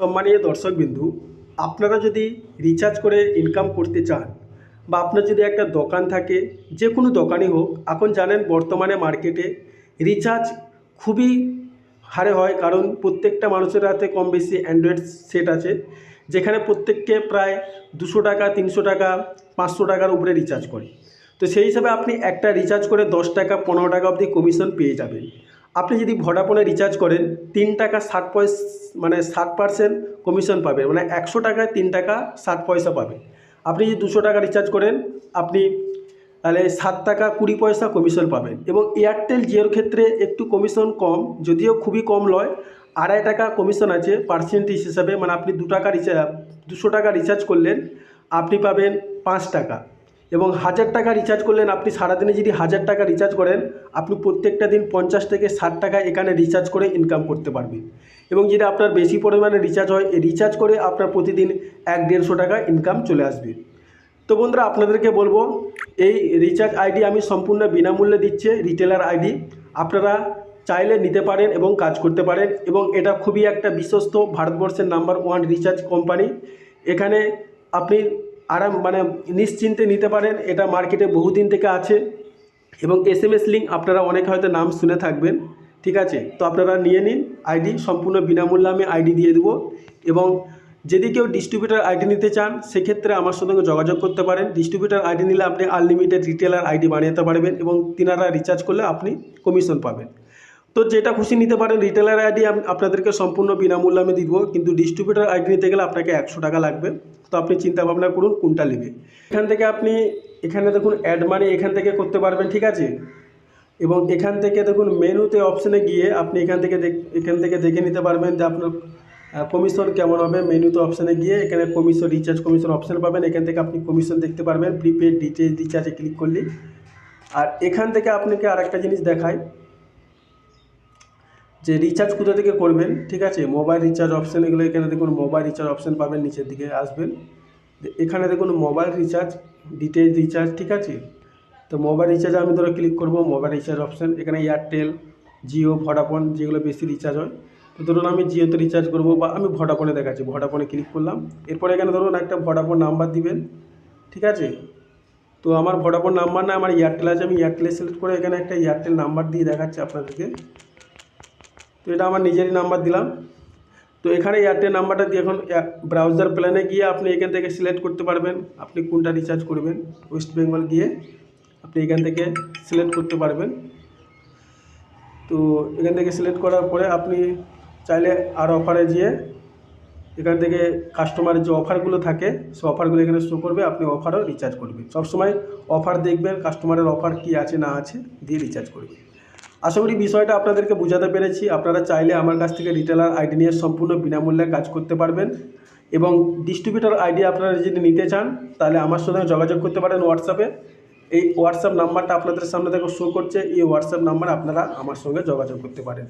সম্মানীয় দর্শকবিন্দু, আপনারা যদি রিচার্জ করে ইনকাম করতে চান বা আপনার যদি একটা দোকান থাকে, যে কোনো দোকানই হোক, এখন জানেন বর্তমানে মার্কেটে রিচার্জ খুবই হারে হয় কারণ প্রত্যেকটা মানুষের হাতে কম বেশি অ্যান্ড্রয়েড সেট আছে, যেখানে প্রত্যেককে প্রায় দুশো টাকা, তিনশো টাকা, পাঁচশো টাকার উপরে রিচার্জ করে। তো সেই হিসাবে আপনি একটা রিচার্জ করে দশ টাকা, পনেরো টাকা অবধি কমিশন পেয়ে যাবেন। আপনি যদি ভোডাফোনে রিচার্জ করেন, তিন টাকা ষাট পয়স মানে ষাট পার্সেন্ট কমিশন পাবেন। মানে একশো টাকায় তিন টাকা ষাট পয়সা পাবেন। আপনি যদি দুশো টাকা রিচার্জ করেন, আপনি তাহলে সাত টাকা কুড়ি পয়সা কমিশন পাবেন। এবং এয়ারটেল জিওর ক্ষেত্রে একটু কমিশন কম, যদিও খুবই কম নয় আড়াই টাকা কমিশন আছে পার্সেন্টেজ হিসাবে। মানে আপনি দু টাকা রিচার্জ দুশো টাকা রিচার্জ করলেন, আপনি পাবেন পাঁচ টাকা। এবং হাজার টাকা রিচার্জ করলেন। আপনি সারাদিনে যদি হাজার টাকা রিচার্জ করেন, আপনি প্রত্যেকটা দিন পঞ্চাশ থেকে ষাট টাকা এখানে রিচার্জ করে ইনকাম করতে পারবেন। এবং যদি আপনার বেশি পরিমাণে রিচার্জ হয়, এই রিচার্জ করে আপনার প্রতিদিন এক দেড়শো টাকা ইনকাম চলে আসবে। তো বন্ধুরা, আপনাদেরকে বলব, এই রিচার্জ আইডি আমি সম্পূর্ণ বিনামূল্যে দিচ্ছে রিটেলার আইডি আপনারা চাইলে নিতে পারেন এবং কাজ করতে পারেন এবং এটা খুবই একটা বিশ্বস্ত ভারতবর্ষের নাম্বার ওয়ান রিচার্জ কোম্পানি এখানে আপনি আরাম মানে নিশ্চিন্তে নিতে পারেন। এটা মার্কেটে বহুদিন থেকে আছে এবং এস এম এস লিঙ্ক আপনারা অনেক হয়তো নাম শুনে থাকবেন, ঠিক আছে? তো আপনারা নিয়ে নিন আইডি সম্পূর্ণ বিনামূল্যে আমি আইডি দিয়ে দেবো এবং যদি কেউ ডিস্ট্রিবিউটার আইডি নিতে চান, সেক্ষেত্রে আমার সঙ্গে যোগাযোগ করতে পারেন। ডিস্ট্রিবিউটার আইডি নিলে আপনি আনলিমিটেড রিটেলার আইডি বানিয়ে পারবেন এবং তিনারা রিচার্জ করলে আপনি কমিশন পাবেন। তো যেটা খুশি নিতে পারেন রিটেলার আইডি আমি আপনাদেরকে সম্পূর্ণ বিনামূল্যে আমি দিব, কিন্তু ডিস্ট্রিবিউটার আইডি নিতে গেলে আপনাকে একশো টাকা লাগবে। তো আপনি চিন্তা ভাবনা করুন কোনটা নেবে এখান থেকে আপনি, এখানে দেখুন অ্যাড মানি এখান থেকে করতে পারবেন, ঠিক আছে? এবং এখান থেকে দেখুন মেনুতে অপশানে গিয়ে আপনি এখান থেকে এখান থেকে দেখে নিতে পারবেন যে আপনার কমিশন কেমন হবে। মেনুতে অপশানে গিয়ে এখানে কমিশন রিচার্জ কমিশন অপশান পাবেন। এখান থেকে আপনি কমিশন দেখতে পারবেন। প্রিপেড ডিটেলস রিচার্জে ক্লিক করলে আর এখান থেকে আপনাকে আরেকটা জিনিস দেখায়। যে রিচার্জ কোথা থেকে করবেন, ঠিক আছে? মোবাইল রিচার্জ অপশান এগুলো এখানে দেখুন মোবাইল রিচার্জ অপশান পাবেন, নিচের দিকে আসবেন। এখানে দেখুন মোবাইল রিচার্জ ডিটেল রিচার্জ ঠিক আছে? তো মোবাইল রিচার্জে আমি ধরো ক্লিক করব মোবাইল রিচার্জ অপশান এখানে এয়ারটেল জিও ভোডাফোন যেগুলো বেশি রিচার্জ হয়। তো ধরুন আমি জিওতে রিচার্জ করব বা আমি ভোডাফোনে দেখাচ্ছি ভোডাফোনে ক্লিক করলাম। এরপরে এখানে ধরুন একটা ভোডাফোন নাম্বার দিবেন, ঠিক আছে? তো আমার ভোডাফোন নাম্বার না, আমার এয়ারটেল আছে, আমি এয়ারটেলে সিলেক্ট করে এখানে একটা এয়ারটেল নাম্বার দিয়ে দেখাচ্ছি আপনাদেরকে। তো এটা আমার নিজেরই নাম্বার দিলাম। তো এখানে এয়ারটেল নাম্বারটা দিয়ে এখন ব্রাউজার প্ল্যানে গিয়ে আপনি এখান থেকে সিলেক্ট করতে পারবেন। আপনি কোনটা রিচার্জ করবেন? ওয়েস্ট বেঙ্গল গিয়ে আপনি এখান থেকে সিলেক্ট করতে পারবেন। তো এখান থেকে সিলেক্ট করার পরে আপনি চাইলে আর অফারে গিয়ে এখান থেকে কাস্টমারের যে অফারগুলো থাকে, সে অফারগুলো এখানে শো করবে। আপনি অফারও রিচার্জ করবেন। সবসময় অফার দেখবেন কাস্টমারের অফার কী আছে না আছে, দিয়ে রিচার্জ করবেন। আশা করি বিষয়টা আপনাদেরকে বোঝাতে পেরেছি। আপনারা চাইলে আমার কাছ থেকে রিটেলার আইডি নিয়ে সম্পূর্ণ বিনামূল্যে কাজ করতে পারবেন। এবং ডিস্ট্রিবিউটার আইডি আপনারা যদি নিতে চান, তাহলে আমার সঙ্গে যোগাযোগ করতে পারেন হোয়াটসঅ্যাপে এই হোয়াটসঅ্যাপ নাম্বারটা আপনাদের সামনে দেখো শো করছে। এই হোয়াটসঅ্যাপ নাম্বার আপনারা আমার সঙ্গে যোগাযোগ করতে পারেন।